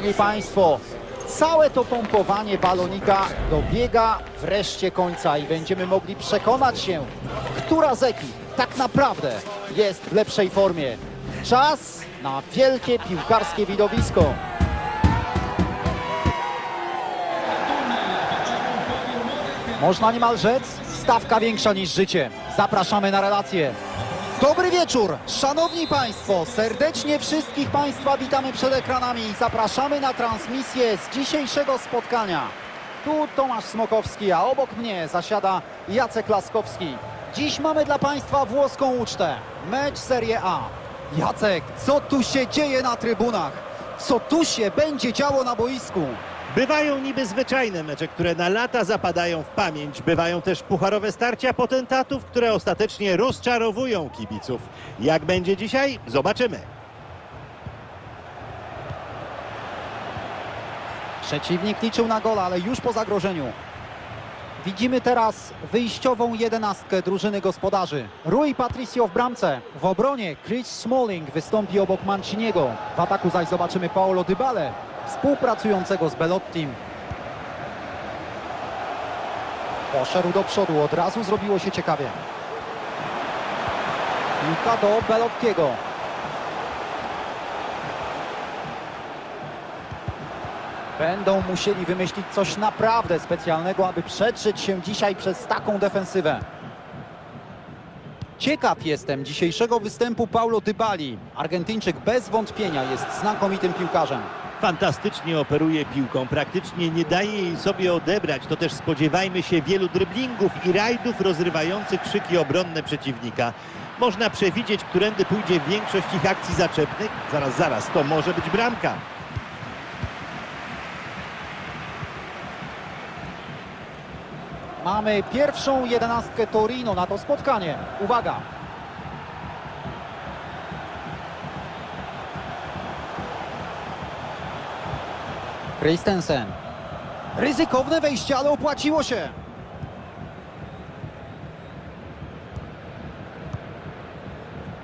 Mili Państwo, całe to pompowanie balonika dobiega wreszcie końca i będziemy mogli przekonać się, która z ekip tak naprawdę jest w lepszej formie. Czas na wielkie piłkarskie widowisko. Można niemal rzec, stawka większa niż życie. Zapraszamy na relację. Dobry wieczór, szanowni państwo, serdecznie wszystkich państwa witamy przed ekranami i zapraszamy na transmisję z dzisiejszego spotkania. Tu Tomasz Smokowski, a obok mnie zasiada Jacek Laskowski. Dziś mamy dla państwa włoską ucztę, mecz Serie A. Jacek, co tu się dzieje na trybunach? Co tu się będzie działo na boisku? Bywają niby zwyczajne mecze, które na lata zapadają w pamięć. Bywają też pucharowe starcia potentatów, które ostatecznie rozczarowują kibiców. Jak będzie dzisiaj? Zobaczymy. Przeciwnik liczył na gola, ale już po zagrożeniu. Widzimy teraz wyjściową jedenastkę drużyny gospodarzy. Rui Patricio w bramce. W obronie Chris Smalling wystąpi obok Manciniego. W ataku zaś zobaczymy Paolo Dybale, współpracującego z Belottim. Poszedł do przodu, od razu zrobiło się ciekawie. Piłka do Belottiego. Będą musieli wymyślić coś naprawdę specjalnego, aby przetrzeć się dzisiaj przez taką defensywę. Ciekaw jestem dzisiejszego występu Paulo Dybali. Argentyńczyk bez wątpienia jest znakomitym piłkarzem. Fantastycznie operuje piłką, praktycznie nie daje jej sobie odebrać. To też spodziewajmy się wielu dryblingów i rajdów rozrywających szyki obronne przeciwnika. Można przewidzieć, którędy pójdzie większość ich akcji zaczepnych. Zaraz, zaraz, to może być bramka. Mamy pierwszą jedenastkę Torino na to spotkanie. Uwaga! Christensen. Ryzykowne wejście, ale opłaciło się.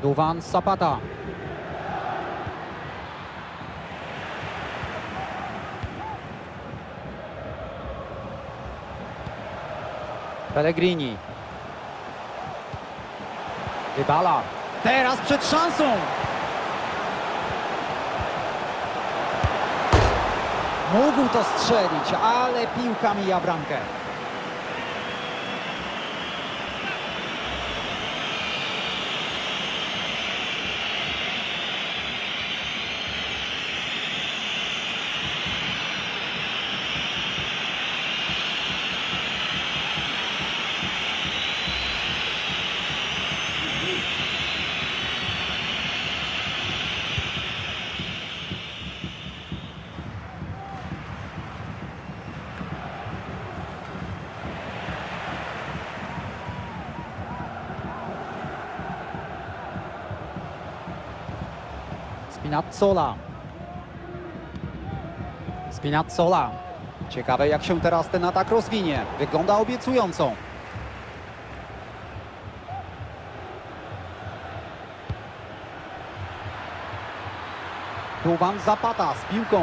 Duwan Zapata. Pellegrini. Dybala. Teraz przed szansą. Mógł to strzelić, ale piłka mija bramkę. Spinazzola. Spinazzola. Ciekawe jak się teraz ten atak rozwinie. Wygląda obiecująco. Duwan Zapata z piłką.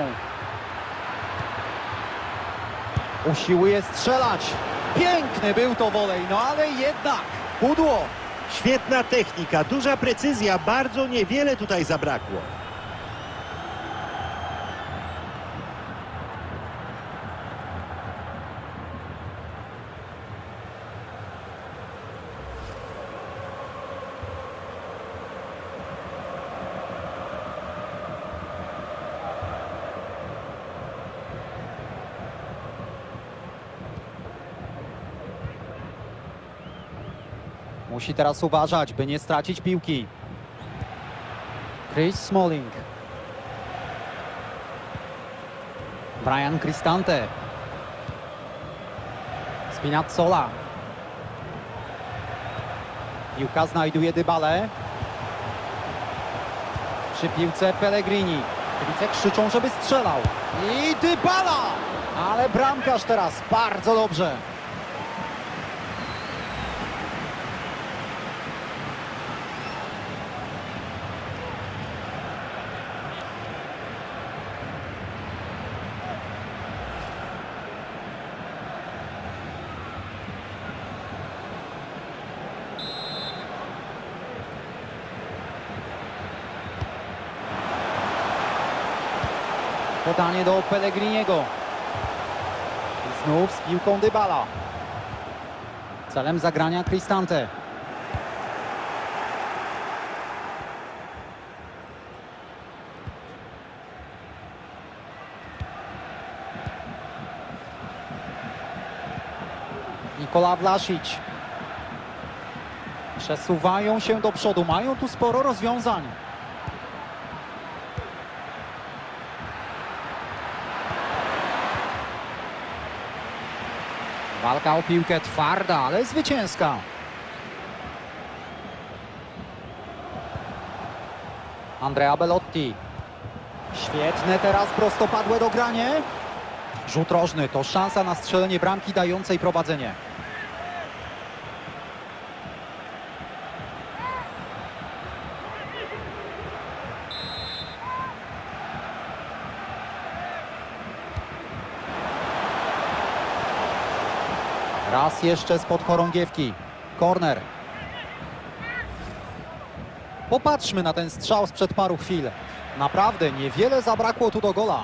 Usiłuje strzelać. Piękny był to wolej, no ale jednak pudło. Świetna technika, duża precyzja, bardzo niewiele tutaj zabrakło. Musi teraz uważać, by nie stracić piłki. Chris Smalling. Brian Cristante. Spinazzola. Piłka znajduje Dybale. Przy piłce Pellegrini. Kibice krzyczą, żeby strzelał. I Dybala! Ale bramkarz teraz bardzo dobrze. Podanie do Pellegriniego. Znów z piłką Dybala. Celem zagrania Cristante. Nikola Vlasic. Przesuwają się do przodu, mają tu sporo rozwiązań. Walka o piłkę twarda, ale zwycięska. Andrea Belotti. Świetne teraz prostopadłe dogranie. Rzut rożny to szansa na strzelenie bramki dającej prowadzenie. Raz jeszcze spod chorągiewki. Korner. Popatrzmy na ten strzał sprzed paru chwil. Naprawdę niewiele zabrakło tu do gola.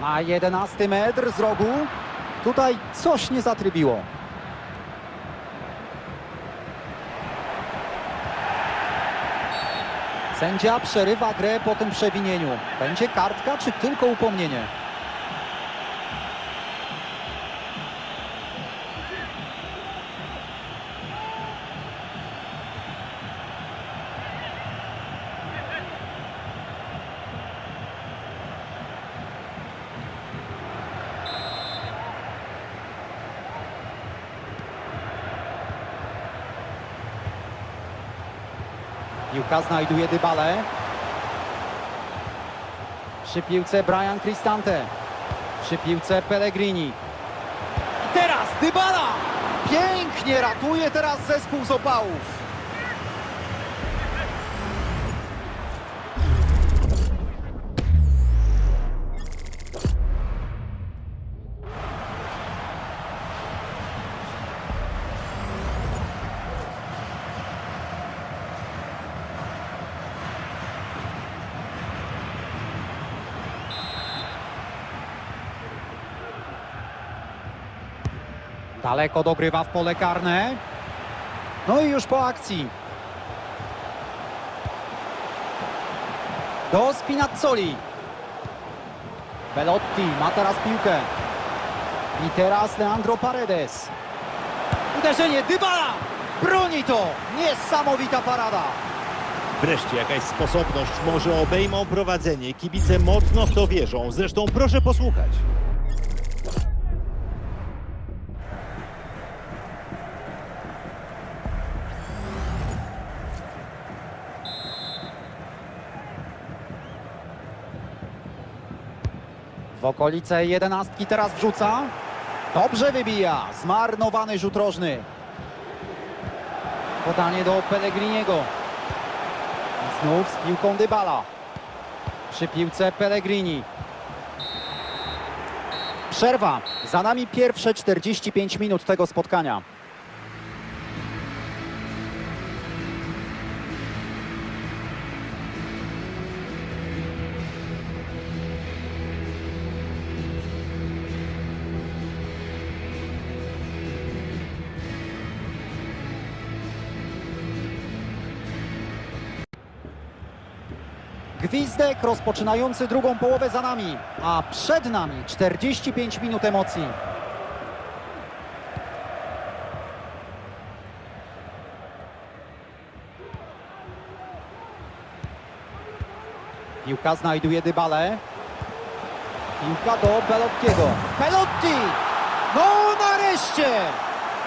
Na 11 metr z rogu. Tutaj coś nie zatrybiło. Sędzia przerywa grę po tym przewinieniu. Będzie kartka czy tylko upomnienie? Piłka znajduje Dybale. Przy piłce Brian Cristante. Przy piłce Pellegrini. I teraz Dybala! Pięknie ratuje teraz zespół z opałów. Daleko dogrywa w pole karne. No i już po akcji. Do Spinazzoli. Belotti ma teraz piłkę. I teraz Leandro Paredes. Uderzenie Dybala! Broni to! Niesamowita parada. Wreszcie jakaś sposobność, może obejmą prowadzenie. Kibice mocno w to wierzą. Zresztą proszę posłuchać. W okolice jedenastki teraz wrzuca. Dobrze wybija. Zmarnowany rzut rożny. Podanie do Pellegriniego. Znów z piłką Dybala. Przy piłce Pellegrini. Przerwa. Za nami pierwsze 45 minut tego spotkania. Gwizdek rozpoczynający drugą połowę za nami, a przed nami 45 minut emocji. Piłka znajduje Dybale. Piłka do Belottiego. Belotti! No nareszcie!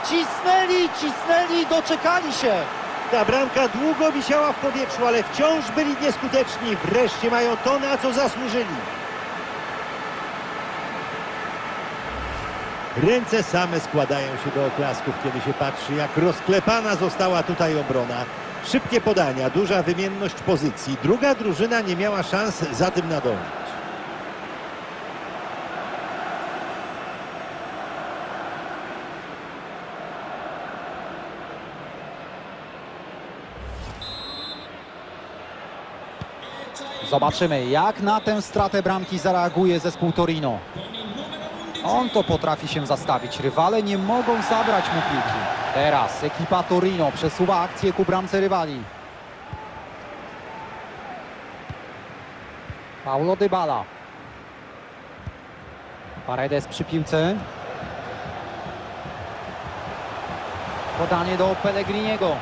Cisnęli, cisnęli, doczekali się. Ta bramka długo wisiała w powietrzu, ale wciąż byli nieskuteczni. Wreszcie mają to, na co zasłużyli. Ręce same składają się do oklasków, kiedy się patrzy, jak rozklepana została tutaj obrona. Szybkie podania, duża wymienność pozycji. Druga drużyna nie miała szans za tym nadążyć. Zobaczymy, jak na tę stratę bramki zareaguje zespół Torino. On to potrafi się zastawić. Rywale nie mogą zabrać mu piłki. Teraz ekipa Torino przesuwa akcję ku bramce rywali. Paulo Dybala. Paredes przy piłce. Podanie do Pellegriniego.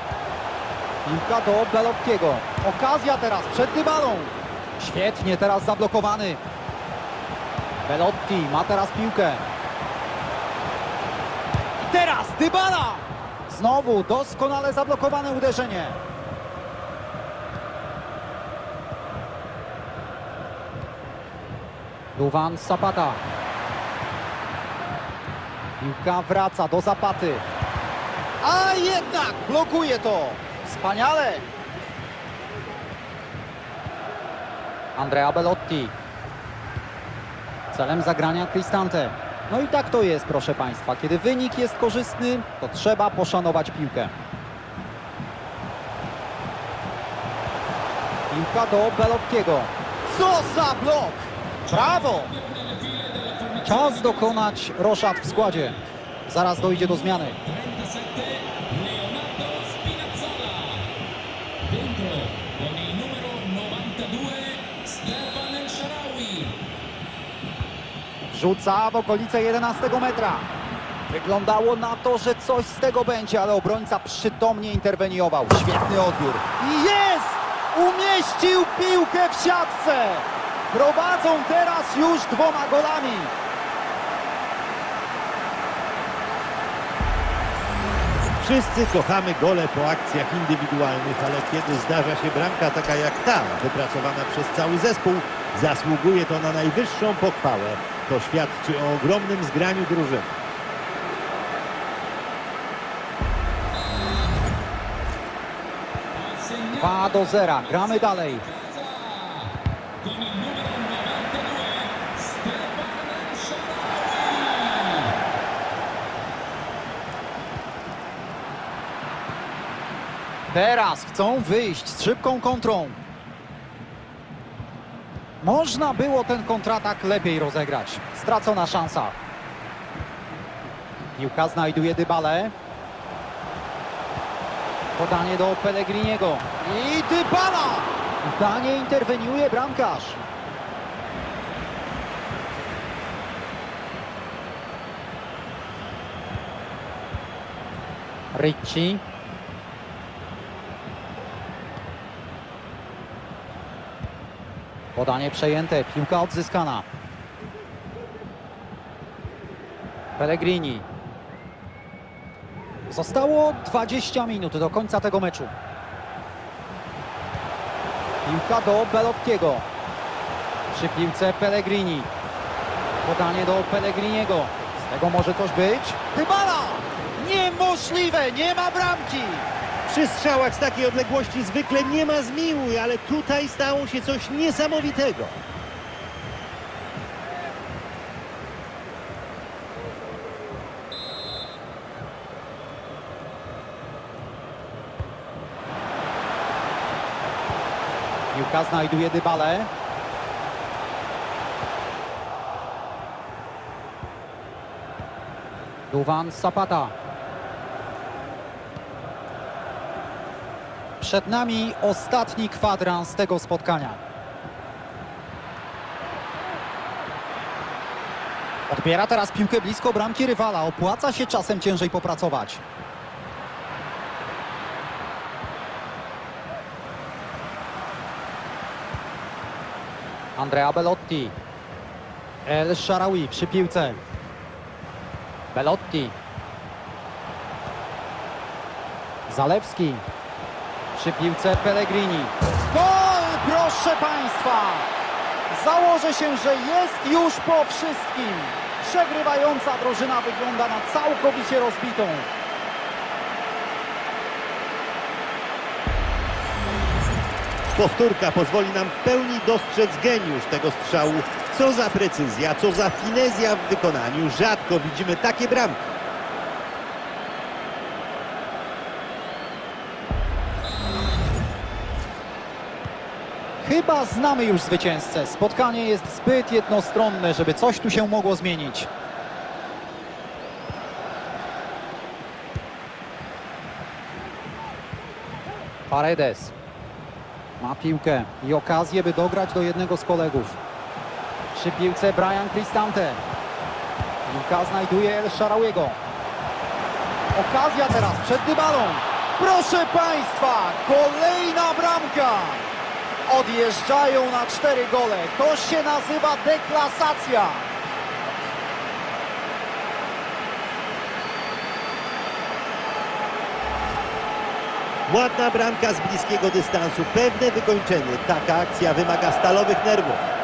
Piłka do Belottiego. Okazja teraz przed Dybalą. Świetnie teraz zablokowany. Belotti ma teraz piłkę. I teraz Dybala! Znowu doskonale zablokowane uderzenie. Duwan Zapata. Piłka wraca do Zapaty. A jednak blokuje to. Wspaniale. Andrea Belotti. Celem zagrania Cristante. No i tak to jest, proszę Państwa. Kiedy wynik jest korzystny, to trzeba poszanować piłkę. Piłka do Belottiego. Co za blok! Brawo! Czas dokonać roszad w składzie. Zaraz dojdzie do zmiany. Wrzuca w okolice 11 metra. Wyglądało na to, że coś z tego będzie, ale obrońca przytomnie interweniował. Świetny odbiór. I jest! Umieścił piłkę w siatce! Prowadzą teraz już dwoma golami. Wszyscy kochamy gole po akcjach indywidualnych, ale kiedy zdarza się bramka taka jak ta, wypracowana przez cały zespół, zasługuje to na najwyższą pochwałę. To świadczy o ogromnym zgraniu drużyny. 2 do 0. Gramy dalej. con il numero 92 Stefan El Sharawi Teraz chcą wyjść z szybką kontrą. Można było ten kontratak lepiej rozegrać. Stracona szansa. Piłka znajduje Dybalę. Podanie do Pellegriniego. I Dybala! Danie interweniuje bramkarz. Ricci. Podanie przejęte, piłka odzyskana. Pellegrini. Zostało 20 minut do końca tego meczu. Piłka do Belottiego. Przy piłce Pellegrini. Podanie do Pellegriniego. Z tego może coś być. Dybala! Niemożliwe, nie ma bramki! Przy strzałach z takiej odległości zwykle nie ma zmiłuj, ale tutaj stało się coś niesamowitego. Piłka znajduje Dybalę. Duwan Zapata. Przed nami ostatni kwadrans tego spotkania. Odbiera teraz piłkę blisko bramki rywala. Opłaca się czasem ciężej popracować. Andrea Belotti. El Sharawi przy piłce. Belotti. Zalewski. Przy piłce Pellegrini. Gol, proszę Państwa! Założę się, że jest już po wszystkim. Przegrywająca drużyna wygląda na całkowicie rozbitą. Powtórka pozwoli nam w pełni dostrzec geniusz tego strzału. Co za precyzja, co za finezja w wykonaniu. Rzadko widzimy takie bramki. Chyba znamy już zwycięzcę. Spotkanie jest zbyt jednostronne, żeby coś tu się mogło zmienić. Paredes ma piłkę i okazję, by dograć do jednego z kolegów. Przy piłce Brian Cristante. Piłka znajduje El Sharawiego. Okazja teraz przed Dybalą. Proszę Państwa, kolejna bramka. Odjeżdżają na cztery gole. To się nazywa deklasacja. Ładna bramka z bliskiego dystansu, pewne wykończenie. Taka akcja wymaga stalowych nerwów.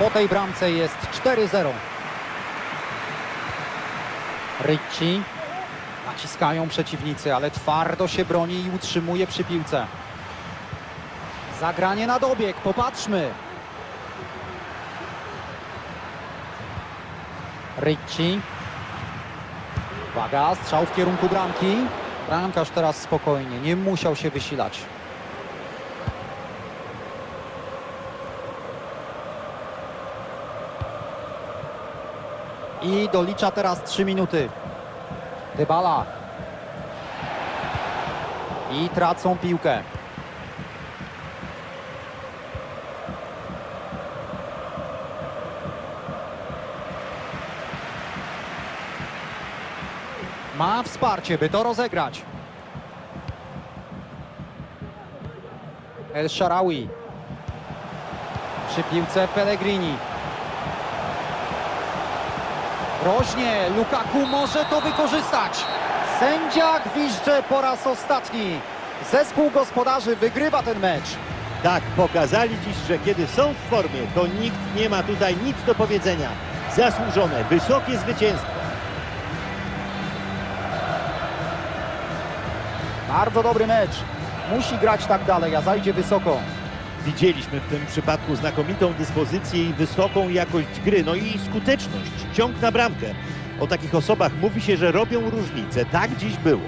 Po tej bramce jest 4-0. Ricci. Naciskają przeciwnicy, ale twardo się broni i utrzymuje przy piłce. Zagranie na dobieg, popatrzmy. Ricci. Uwaga, strzał w kierunku bramki. Bramkarz teraz spokojnie, nie musiał się wysilać. I dolicza teraz 3 minuty. Dybala. I tracą piłkę. Ma wsparcie, by to rozegrać. El Sharawi. Przy piłce Pellegrini. Rośnie, Lukaku może to wykorzystać. Sędzia gwizdże po raz ostatni. Zespół gospodarzy wygrywa ten mecz. Tak, pokazali dziś, że kiedy są w formie, to nikt nie ma tutaj nic do powiedzenia. Zasłużone, wysokie zwycięstwo. Bardzo dobry mecz. Musi grać tak dalej, a zajdzie wysoko. Widzieliśmy w tym przypadku znakomitą dyspozycję i wysoką jakość gry, no i skuteczność, ciąg na bramkę. O takich osobach mówi się, że robią różnicę. Tak dziś było.